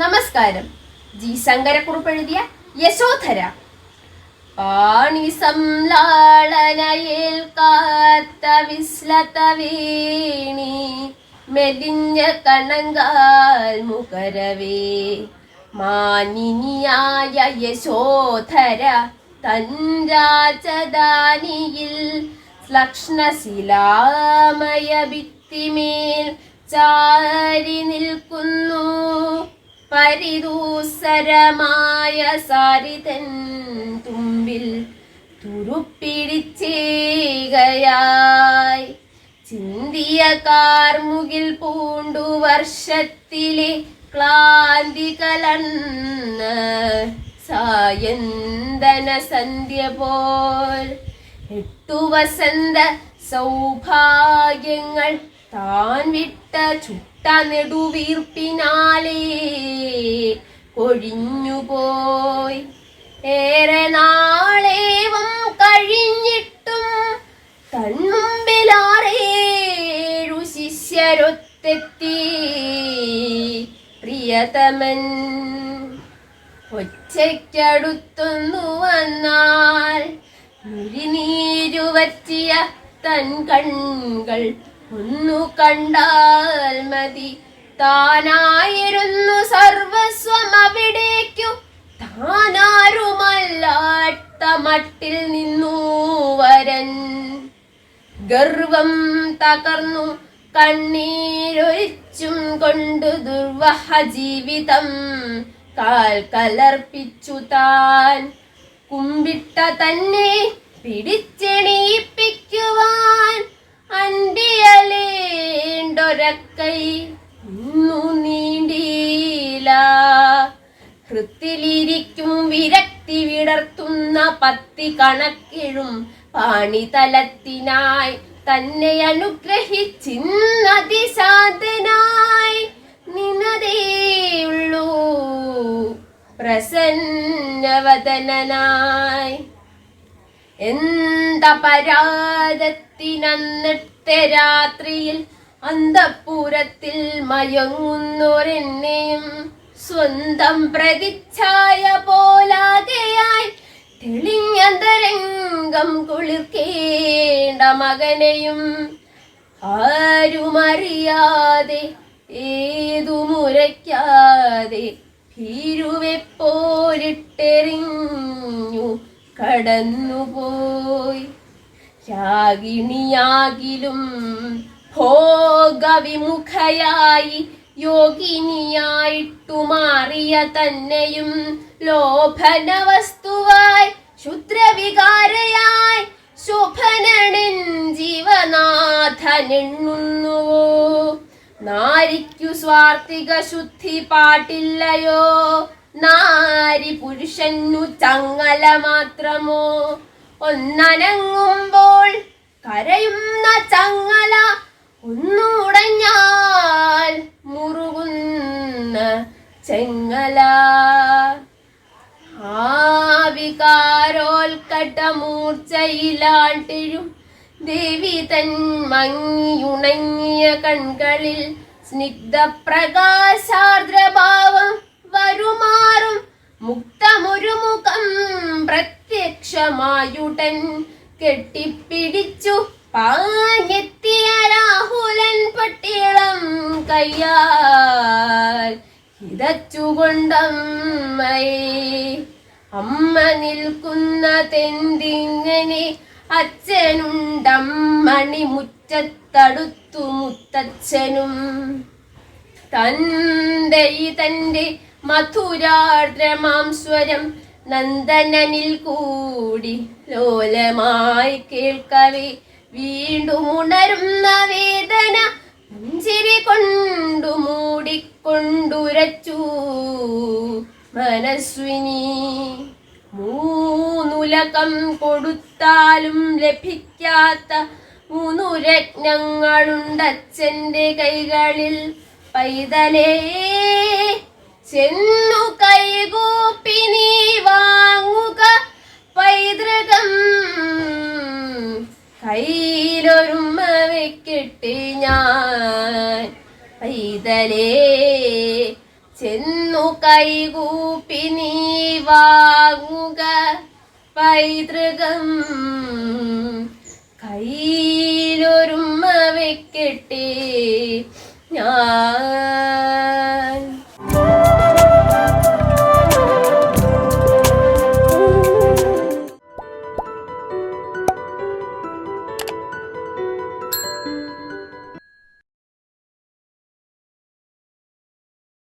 നമസ്കാരം. ജി ശങ്കരക്കുറുപ്പ് എഴുതിയ യശോധര. പാണി സംലാളനയേൽക്കാത്ത വിസ്ലത വീണി. മെലിഞ്ഞ കണങ്കാൽ മുഖരവേ. മാനിനിയായ യശോധര തൻ രാജധാനിയിൽ ലക്ഷ്ണശിലാമയ ഭിത്തിമേൽ ചാരി നിൽക്കുന്നു. പരിദൂസരമായ സാരിതൻ തുമ്പിൽ തുരുപ്പിടിച്ചേകയായി. ചിന്തിയ കാർമുകിൽ പൂണ്ടു വർഷത്തിലെ ക്ലാന്തി കലർന്ന് സായന്തന സന്ധ്യ പോൽ. എട്ടു വസന്ത സൗഭാഗ്യങ്ങൾ താൻ വിട്ട ചുട്ട നെടുവീർപ്പിനാലേ കൊഴിഞ്ഞുപോയി. ഏറെ നാളേവം കഴിഞ്ഞിട്ടും തന്മുമ്പിലാറേഴു ശിഷ്യരൊത്തെത്തി. പ്രിയതമൻ ഒച്ചയ്ക്കടുത്തൊന്നു വന്നാൽ മുരിനീരുവറ്റിയ തൻ കൺകൾ ഒന്നു കണ്ടാൽ മതി. താനായിരുന്നു സർവസ്വം അവിടേക്കു. താനാരുമല്ലാത്ത മട്ടിൽ നിന്നു വരൻ. ഗർവം തകർന്നു കണ്ണീരൊഴിച്ചും കൊണ്ടു ദുർവഹ ജീവിതം കാൽ കലർപ്പിച്ചു താൻ. കുമ്പിട്ട തന്നെ പിടിച്ചെണീപ്പിക്കുവാൻ അണ്ടിയലേണ്ടൊരക്കൈ ഇന്നു നീണ്ടില്ല ഹൃത്തിലിരിക്കും വിരക്തി വിടർത്തുന്ന പത്തി കണക്കിഴും പാണിതലത്തിനായി തന്നെ അനുഗ്രഹിച്ചിന്നതിസാധനായി നിന്നതേയുള്ളൂ പ്രസന്നവദനായി എന്തപരാധത്തിനന്നിട്ട രാത്രിയിൽ അന്തപ്പൂരത്തിൽ മയങ്ങുന്നോരെന്നെയും സ്വന്തം പ്രതിച്ഛായ പോലാകെയായി തെളിഞ്ഞന്തരംഗം കുളിർക്കേണ്ട മകനെയും ആരുമറിയാതെ ഏതു മുരയ്ക്കാതെ ഭീരുവെപ്പോരിട്ടെറിഞ്ഞു. കടന്നുപോയി. രാഗിണിയാകിലും ഭോഗവിമുഖയായി യോഗിനിയായിട്ടു മാറിയ തന്നെയും ലോഭന വസ്തുവായി ക്ഷുദ്രവികാരയായി ശോഭനണിൻ ജീവനാഥനെണ്ണുന്നുവോ? നാരിക്കു സ്വാർത്ഥിക ശുദ്ധി പാട്ടില്ലയോ നാരി പുരുഷനു ചങ്ങല മാത്രമോ? ഒന്നനങ്ങുമ്പോൾ കരയുന്ന ചങ്ങല ഒന്നുടഞ്ഞാൽ മുറുകുന്ന ചെങ്ങല. ആവികാരോൽക്കട്ടമൂർച്ചയിലാട്ടിഴും ദേവി തൻ മങ്ങിയുണങ്ങിയ കൺകളിൽ സ്നിഗ്ധപ്രകാശാർദ്രഭാവം വരുമാറും. മുക്തമൊരു മുഖം പ്രത്യക്ഷമായുടൻ കെട്ടിപ്പിടിച്ചു. പാഞ്ഞെത്തിയ രാഹുലൻ പട്ടിളം കയ്യാൽ ഇതച്ചുകൊണ്ടമ്മയെ അമ്മ നിൽക്കുന്ന തെന്തിങ്ങനെ അച്ഛനുണ്ടമ്മണി മുറ്റത്തടുത്തു മുത്തച്ഛനും. തന്റെ തന്റെ മധുരാർദ്രമാം സ്വരം നന്ദനനിൽ കൂടി ലോലമായി കേൾക്കവേ വീണ്ടും ഉണരുന്ന വേദന മഞ്ചിരി കൊണ്ടു മൂടിക്കൊണ്ടുരച്ചു. മനസ്വിനി മൂന്നുലകം കൊടുത്താലും ലഭിക്കാത്ത മൂന്നു രത്നങ്ങളുണ്ടച്ഛന്റെ കൈകളിൽ പൈതലേ. ചെന്നു കൈകൂപ്പി നീ വാങ്ങുക. പൈതൃകം കയ്യിലൊരുമ വെക്കിട്ട് ഞാൻ പൈതലേ. ചെന്നു കൈകൂപ്പി വാങ്ങുക. പൈതൃകം കയ്യിലൊരുമ വെക്കട്ടെ ഞാൻ